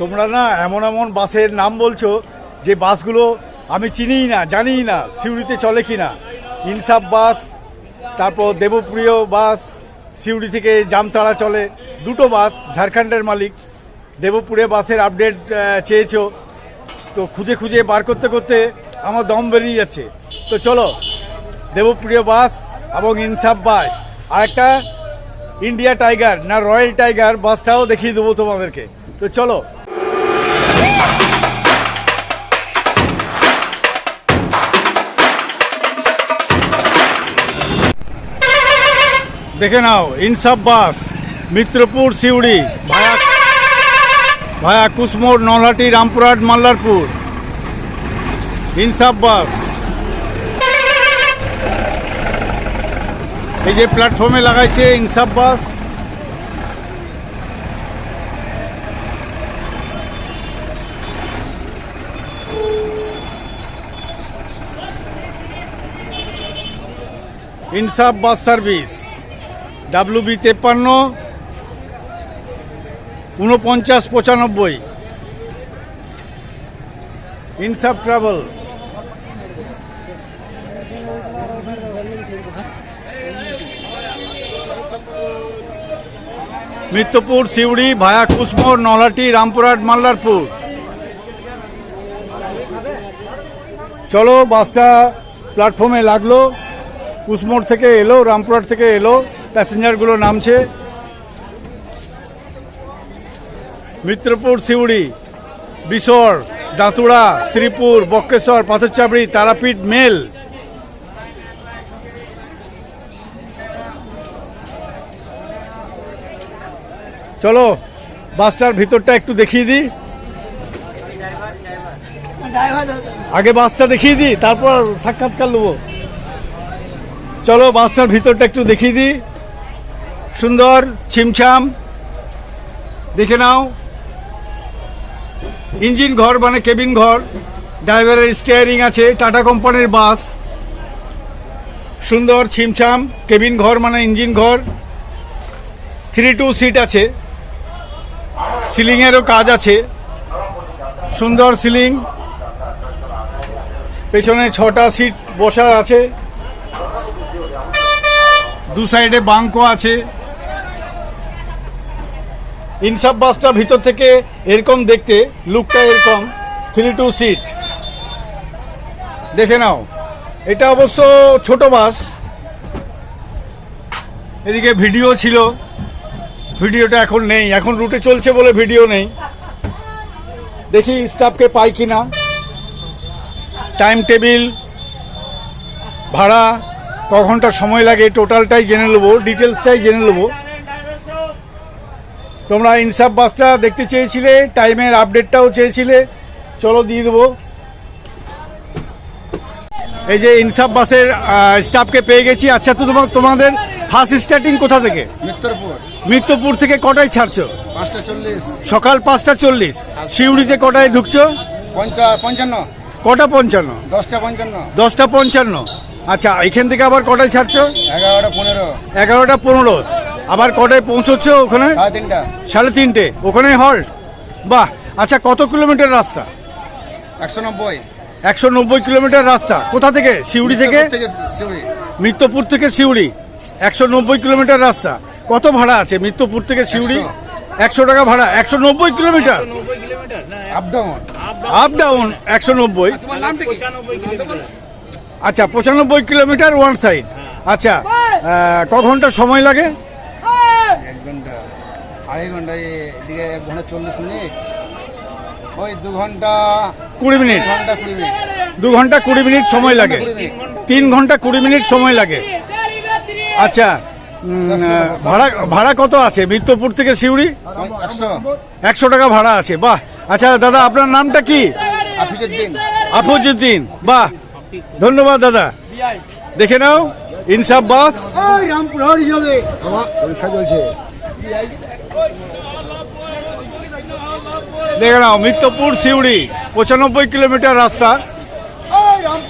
তোমরা না এমন এমন বাসের নাম বলছো যে বাসগুলো আমি চিনিই না, জানিই না, সিউড়িতে চলে কি না ইনসাফ বাস, তারপর দেবপ্রিয় বাস, সিউড়ি থেকে জামতাড়া চলে। দুটো বাস, ঝাড়খণ্ডের মালিক। দেবপুরে বাসের আপডেট চেয়েছো। তো খুঁজে খুঁজে বার করতে করতে আমার দম বেরিয়ে যাচ্ছে। তো চলো, দেবপ্রিয় বাস এবং ইনসাফ বাস। আর একটা ইন্ডিয়া টাইগার না রয়্যাল টাইগার বাসটাও দেখিয়ে দেবো তোমাদেরকে। তো চলো দেখে নাও, ইনসাফ বাস, মিত্রপুর, সিউড়ি, ভায়া ভায়া কুসমোড় নলহাটি, রামপুরহাট, মাল্লারপুর। ইনসাফ বাস। এই যে প্ল্যাটফর্মে লাগাইছে ইনসাফ বাস। ইনসাফ বাস সার্ভিস। ডাব্লু বি তেপ্পান্ন উনপঞ্চাশ পঁচানব্বই। ইনসাফ ট্রাভেল মিত্রপুর সিউড়ি, ভায়া কুসমোর নলহাটি, রামপুরহাট মাল্লারপুর চলো, বাসটা প্ল্যাটফর্মে লাগল। কুসমোড় থেকে এলো, রামপুরহাট থেকে এলো। প্যাসেঞ্জারগুলো নামছে। মিত্রপুর, সিউড়ি, বিশর দাঁতুড়া শ্রীপুর বক্রেশ্বর পাথরচাবড়ি তারাপীঠ, মেল। চলো, বাসটার ভিতরটা একটু দেখিয়ে দিই। আগে বাসটা দেখিয়ে দিই, তারপর সাক্ষাৎকার নেব। চলো, বাসটার ভিতরটা একটু দেখিয়ে দিই। সুন্দর ছিমছাম, দেখে নাও। ইঞ্জিন ঘর মানে কেবিন ঘর, ড্রাইভারের স্টিয়ারিং আছে, টাটা কোম্পানির বাস। সুন্দর ছিমছাম, কেবিন ঘর মানে ইঞ্জিন ঘর। থ্রি টু সিট আছে, সিলিংয়েরও কাজ আছে। সুন্দর সিলিং। পেছনে ছটা সিট বসার আছে। দু সাইডে বাঙ্কও আছে। ইনসাফ বাসটা ভিতর থেকে এরকম দেখতে, লুকটা এরকম থ্রি টু সিট দেখে নাও। এটা অবশ্য ছোট বাস। এদিকে ভিডিও ছিল। ভিডিওটা এখন নেই। এখন রুটে চলছে বলে ভিডিও নেই। দেখি স্টাফকে পাই কিনা। টাইম টেবিল ভাড়া, ক ঘণ্টা সময় লাগে টোটালটাই জেনে নেব ডিটেলসটাই জেনে নেব। তোমরা ইনসাফ বাসটা দেখতে চেয়েছিলে টাইমের আপডেটটাও চেয়েছিলে। চলো দিয়ে দেবো। এই যে ইনসাফ বাসের স্টাফকে পেয়ে গেছি। আচ্ছা তো তোমার তোমাদের ফার্স্ট স্টার্টিং কোথা থেকে? মিত্রপুর মিত্রপুর থেকে কটায় ছাড়ছো? পাঁচটা চল্লিশ। সকাল পাঁচটা চল্লিশ। শিউড়িতে কটায় ঢুকছো? পঞ্চা পঞ্চান্ন। কটা পঞ্চান্ন? দশটা পঞ্চান্ন। দশটা পঞ্চান্ন। আচ্ছা এখান থেকে আবার কটায় ছাড়ছো? এগারোটা পনেরো। এগারোটা পনেরো। আবার কটায় পৌঁছচ্ছ ওখানে? সাড়ে তিনটা। সাড়ে তিনটে। ওখানে হল্ট বাহ আচ্ছা কত কিলোমিটার রাস্তা? একশো নব্বই। একশো নব্বই কিলোমিটার রাস্তা। কোথা থেকে? সিউড়ি থেকে? মিত্রপুর থেকে সিউড়ি। একশো নব্বই কিলোমিটার রাস্তা। কত ভাড়া আছে মিত্রপুর থেকে সিউড়ি? একশো। টাকা ভাড়া। একশো নব্বই kilometre? Up down up down একশো নব্বই। আচ্ছা পঁচানব্বই কিলোমিটার ওয়ান সাইড আচ্ছা ক ঘণ্টা সময় লাগে? আড়াই ঘণ্টা এদিকে এক ঘণ্টা চল্লিশ মিনিট ওই দু ঘণ্টা কুড়ি মিনিট। দু ঘণ্টা কুড়ি মিনিট। দু ঘণ্টা কুড়ি মিনিট সময় লাগে। তিন ঘণ্টা কুড়ি মিনিট সময় লাগে। আচ্ছা ভাড়া ভাড়া কত আছে? মিত্রপুর থেকে সিউড়ি? একশো। একশো টাকা ভাড়া আছে। বাহ। আচ্ছা দাদা আপনার নামটা কি? আফুজুদ্দিন বাহ। ধন্যবাদ দাদা। দেখে নাও ইনসাফ বাস। আমার পরীক্ষা চলছে। দেখে নাও মিত্রপুর সিউড়ি, পঁচানব্বই কিলোমিটার রাস্তা।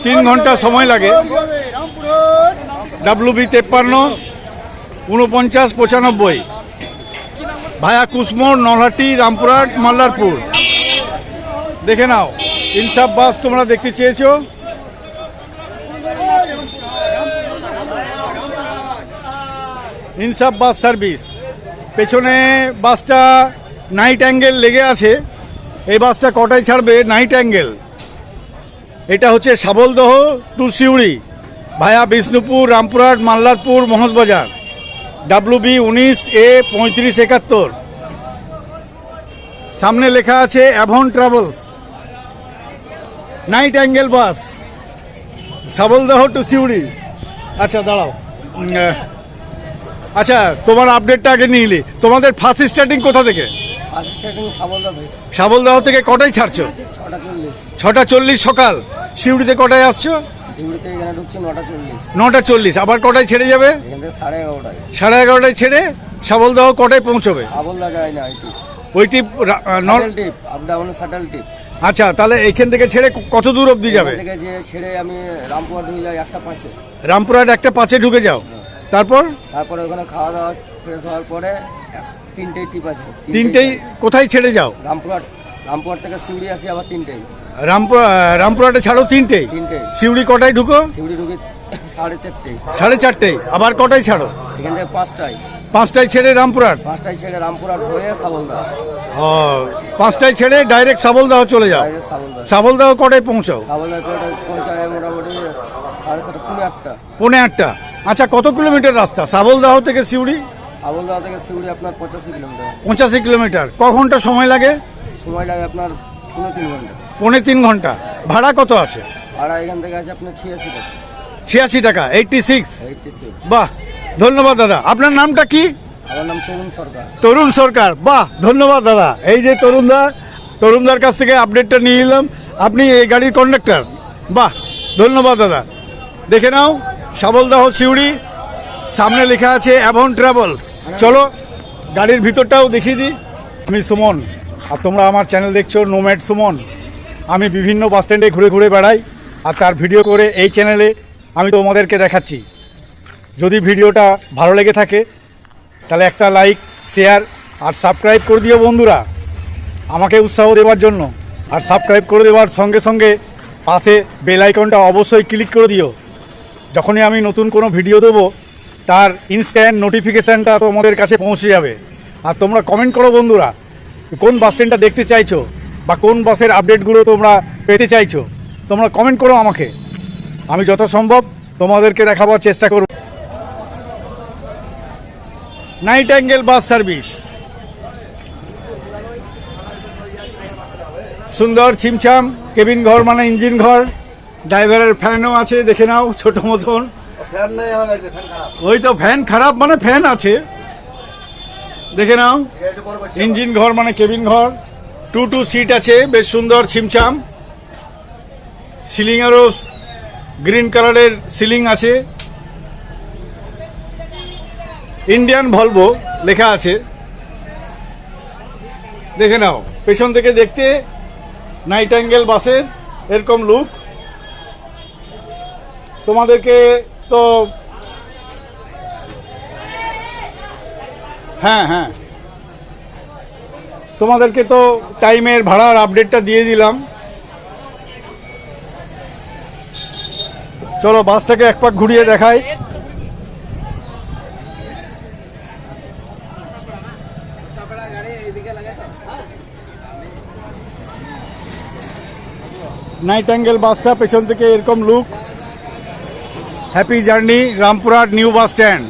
তিন ঘণ্টা সময় লাগে। ডাব্লু বি তেপ্পান্ন উনপঞ্চাশ পঁচানব্বই। ভায়া কুসমোর নলহাটি, রামপুরহাট, মাল্লারপুর। দেখে নাও, ইনসাফ বাস তোমরা দেখতে চেয়েছো। ইনসাফ বাস সার্ভিস। পেছনে বাসটা নাইট অ্যাঙ্গেল লেগে আছে। এই বাসটা কটায় ছাড়বে? নাইট অ্যাঙ্গেল এটা হচ্ছে Sabaldaha to Suri via Bishnupur, Rampurhat, Mallarpur Mahatbazar W B উনিশ এ পঁয়ত্রিশ একাত্তর। সামনে লেখা আছে Avon travels night angle bus Sabaldaha to Suri. আচ্ছা দাঁড়াও। আচ্ছা তোমার আপডেটটা আগে নিলি তোমাদের ফার্স্ট স্টার্টিং কোথা থেকে? সাবলদহ থেকে কটায় ছাড়ছো? ছটা চল্লিশ। সকাল। সিউড়িতে কটায় আসছো? নটা চল্লিশ। আবার কটায় ছেড়ে যাবে? সাড়ে এগারোটায়। ছেড়ে সাবলদহ কটায় পৌঁছবে? সাবলদা যায় না এটি ওই টিপ রা- আহ, নর- shuttle trip up down shuttle trip. আচ্ছা তাহলে এখান থেকে ছেড়ে কত দূর অবধি যাবে? ছেড়ে আমি একটা পাঁচে। রামপুরহাট একটা পাঁচে ঢুকে যাও। তারপর? তারপরে ওখানে খাওয়া দাওয়া ফ্রেশ হওয়ার পরে তিনটেই টিপ আছে তিনটেই কোথায় ছেড়ে যাও? রামপুরহাট রামপুরহাট থেকে সিউড়ি আসি আবার তিনটেই। রামপুর রামপুরহাটে ছাড়ো তিনটেই? তিনটেই। সিউড়ি কটায় ঢুকো? সিউড়ি ঢুকে সাড়ে চারটেই। সাড়ে চারটেই। আবার কটায় ছাড়ো? এখান থেকে পাঁচটায়। পাঁচটায় ছেড়ে রামপুরহাট? পাঁচটায় ছেড়ে রামপুরহাট হয়ে সাবলদা। ও পাঁচটায় ছেড়ে ডাইরেক্ট সাবলদাহ চলে যাও। সাবলদাহ কটায় পৌঁছাও? সাবলদা পৌঁছায় পৌঁছায় মোটামুটি পৌনে আটটা। আচ্ছা কত কিলোমিটার রাস্তা? সাবলদাহ থেকে সিউড়ি? সাবলদা থেকে সিউড়ি আপনার পঁচাশি কিলোমিটার পঁচাশি কিলোমিটার। ক ঘণ্টা সময় লাগে? সময় লাগে আপনার পনেরো তিন ঘণ্টা। পৌনে তিন ঘণ্টা। ভাড়া কত আছে? আর এখান থেকে আছে আপনার ছিয়াশি টাকা। ছিয়াশি টাকা এইটটি সিক্স এইটটি সিক্স বাহ ধন্যবাদ দাদা। আপনার নামটা কি? আমার নাম তরুণ সরকার। তরুণ সরকার। বাহ ধন্যবাদ দাদা। এই যে তরুণদা তরুণদার কাছ থেকে আপডেটটা নিয়ে নিলাম আপনি এই গাড়ির কন্ডাক্টর বাহ ধন্যবাদ দাদা। দেখে নাও সাবলদাহ সিউড়ি, সামনে লেখা আছে অ্যাভন ট্রাভেলস। চলো, গাড়ির ভিতরটাও দেখিয়ে দিই। আমি সুমন, আর তোমরা আমার চ্যানেল দেখছ নোম্যাড সুমন। আমি বিভিন্ন বাস স্ট্যান্ডে ঘুরে ঘুরে বেড়াই, আর তার ভিডিও করে এই চ্যানেলে আমি তোমাদেরকে দেখাচ্ছি। যদি ভিডিওটা ভালো লেগে থাকে, তাহলে একটা লাইক, শেয়ার, আর সাবস্ক্রাইব করে দিও বন্ধুরা। আমাকে উৎসাহ দেওয়ার জন্য। আর সাবস্ক্রাইব করে দেওয়ার সঙ্গে সঙ্গে পাশে বেল আইকনটা অবশ্যই ক্লিক করে দিও। যখনই আমি নতুন কোনো ভিডিও দেবো, তার ইনস্ট্যান্ট নোটিফিকেশানটা তোমাদের কাছে পৌঁছে যাবে। আর তোমরা কমেন্ট করো বন্ধুরা, কোন বাস স্ট্যান্ডটা দেখতে চাইছো বা কোন বাসের আপডেটগুলো তোমরা পেতে চাইছো, তোমরা কমেন্ট করো আমাকে। আমি যত সম্ভব তোমাদেরকে দেখাবার চেষ্টা করব। নাইট অ্যাঙ্গেল বাস সার্ভিস সুন্দর ছিমছাম কেবিন ঘর মানে ইঞ্জিন ঘর। ড্রাইভারের ফ্যানও আছে দেখে নাও ছোট মতন। ওই তো ফ্যান খারাপ মানে ফ্যান আছে। দেখে নাও ইঞ্জিন ঘর মানে কেবিন ঘর। টু টু সিট আছে বেশ সুন্দর ছিমছাম। সিলিংয়েরও গ্রিন কালারের সিলিং আছে। ইন্ডিয়ান ভলভো লেখা আছে। দেখে নাও পেছন থেকে দেখতে নাইট অ্যাঙ্গেল বাসের এরকম লুক তোমাদেরকে তো হ্যাঁ হ্যাঁ। তোমাদেরকে তো টাইমের ভাড়ার আপডেটটা দিয়ে দিলাম। চলো, বাসটাকে এক পাক ঘুরিয়ে দেখাই। নাইট অ্যাঙ্গেল বাসটা পেছন থেকে এরকম look happy journey Rampurhat new bus stand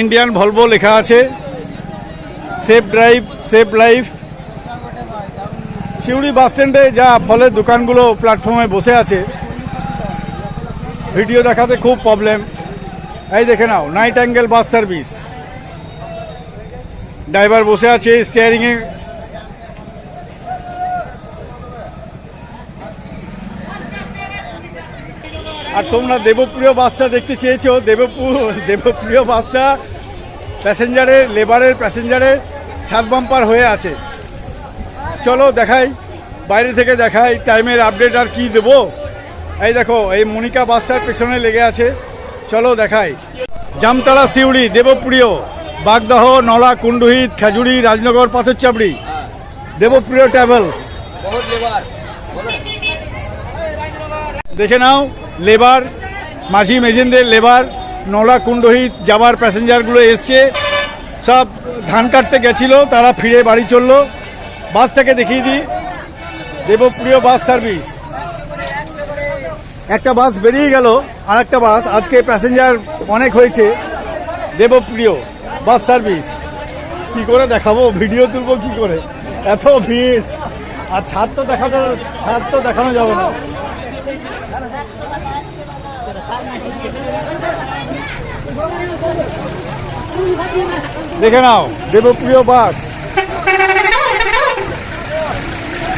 Indian Volvo লেখা আছে। Safe drive safe life Suri bus স্ট্যান্ডে যা ফলের দোকানগুলো প্ল্যাটফর্মে বসে আছে। ভিডিও দেখাতে খুব প্রবলেম এই দেখে নাও night angle bus service driver বসে আছে স্টিয়ারিংয়ে আর তোমরা দেবপ্রিয় বাসটা দেখতে চেয়েছো দেবপুর দেবপ্রিয় বাসটা প্যাসেঞ্জারের লেবারের প্যাসেঞ্জারের ছাদ বাম্পার হয়ে আছে। চলো দেখাই, বাইরে থেকে দেখাই, টাইমের আপডেট আর কি দেবো? এই দেখো, এই মনিকা বাসটার পেছনে লেগে আছে। চলো দেখাই। জামতারা সিউড়ি, দেবপ্রিয়, বাগদাহ, নলা, কুণ্ডুহিত, খেজুরি, রাজনগর পাথরচাবড়ি দেবপ্রিয় ট্রাভেলস। দেখে নাও। লেবার, মাঝি মেজেন্দের লেবার, নলা কুণ্ডহিত যাবার প্যাসেঞ্জারগুলো এসছে। সব ধান কাটতে গেছিল, তারা ফিরে বাড়ি চলল। বাসটাকে দেখিয়ে দিই। Debapriya bus service. একটা বাস বেরিয়ে গেল আর একটা বাস। আজকে প্যাসেঞ্জার অনেক হয়েছে। Debapriya bus service. কি করে দেখাবো? ভিডিও তুলবো কি করে? এত ভিড়। আর ছাদ তো দেখা ছাদ তো দেখানো যাবে না। দেখে নাও, Debpriya bus.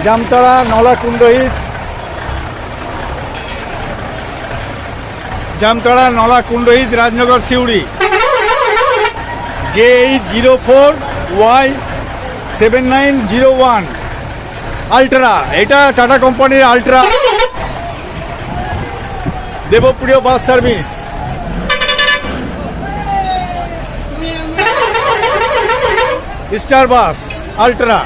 Jamtara Nala Kundahit Jamtara Nala Kundahit Rajnagar, Suri. J eight zero four Y seven nine zero one. Ultra, এটা টাটা কোম্পানির ultra. Debapriya bus service. Star bus, ultra.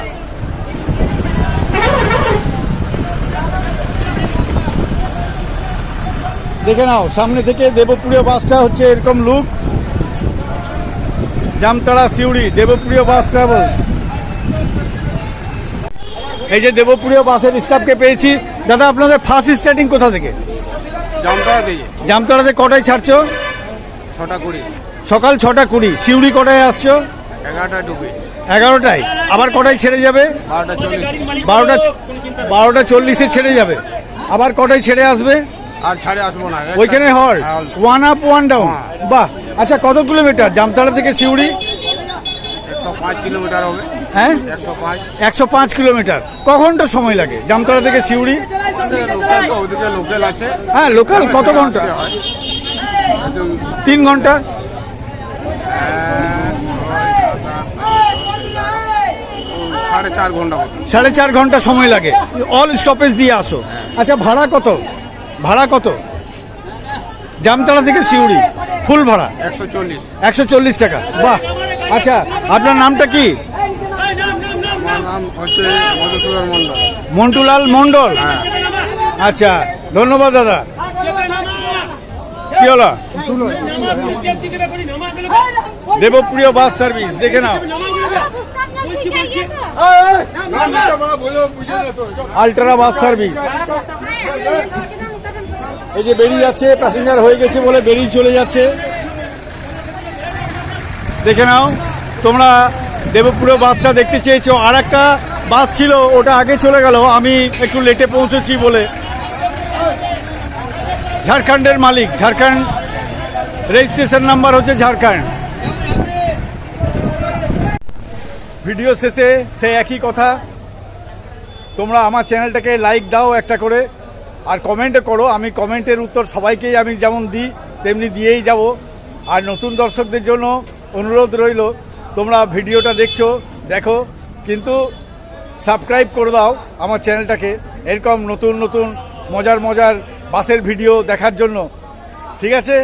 দেখে নাও, সামনে থেকে দেবপ্রিয় বাসটা হচ্ছে এরকম look Jamtara, Suri, Debapriya bus travels এই যে দেবপ্রিয় বাসের স্টাফকে পেয়েছি। দাদা, আপনাদের ফার্স্ট স্টার্টিং কোথা থেকে? জামতারা দিয়ে। জামতাড়াতে কটায় ছাড়ছো? ছটা কুড়ি। সকাল ছটা কুড়ি। সিউড়ি কটায় আসছো? এগারোটা ঢুকে। এগারোটায়। আবার কটায় ছেড়ে যাবে? বারোটা চল্লিশ। বারোটা বারোটা চল্লিশে ছেড়ে যাবে। আবার কটায় ছেড়ে আসবে? আর ছাড়ে আসব না ওইখানে হল। ওয়ান আপ ওয়ান ডাউন বাহ। আচ্ছা কত কিলোমিটার? জামতাড়া থেকে একশো পাঁচ কিলোমিটার হবে। হ্যাঁ? একশো পাঁচ। একশো পাঁচ কিলোমিটার। ক ঘণ্টা সময় লাগে? জামতাড়া থেকে সিউড়ি? হ্যাঁ। লোকাল কত ঘণ্টা? হয়। তিন ঘণ্টা? সাড়ে চার ঘণ্টা সাড়ে চার ঘণ্টা সময় লাগে। অল স্টপেজ দিয়ে আসো। আচ্ছা ভাড়া কত? ভাড়া কত? জামতলা থেকে সিউড়ি। ফুল ভাড়া? একশো চল্লিশ। একশো চল্লিশ টাকা। বাহ! আচ্ছা আপনার নামটা কি? মন্টুলাল মন্ডল হ্যাঁ। আচ্ছা ধন্যবাদ দাদা। কি হলো? দেবপ্রিয় বাস সার্ভিস, দেখে নাও। Ultra bus service. এই যে বেরিয়ে যাচ্ছে, প্যাসেঞ্জার হয়ে গেছে বলে বেরিয়ে চলে যাচ্ছে। দেখে নাও, তোমরা দেবপুরে বাসটা দেখতে চেয়েছো। আর একটা বাস ছিল, ওটা আগে চলে গেল। আমি একটু লেটে পৌঁছেছি বলে। ঝাড়খণ্ডের মালিক, ঝাড়খণ্ড রেজিস্ট্রেশন নাম্বার হচ্ছে ঝাড়খণ্ড। ভিডিও শেষে সেই একই কথা। তোমরা আমার চ্যানেলটাকে লাইক দাও একটা করে, আর কমেন্টে করো। আমি কমেন্টের উত্তর সবাইকেই আমি যেমন দিই, তেমনি দিয়েই যাব। আর নতুন দর্শকদের জন্য অনুরোধ রইল, তোমরা ভিডিওটা দেখছ, দেখো, কিন্তু সাবস্ক্রাইব করে দাও আমার চ্যানেলটাকে। এরকম নতুন নতুন, মজার মজার বাসের ভিডিও দেখার জন্য। ঠিক আছে?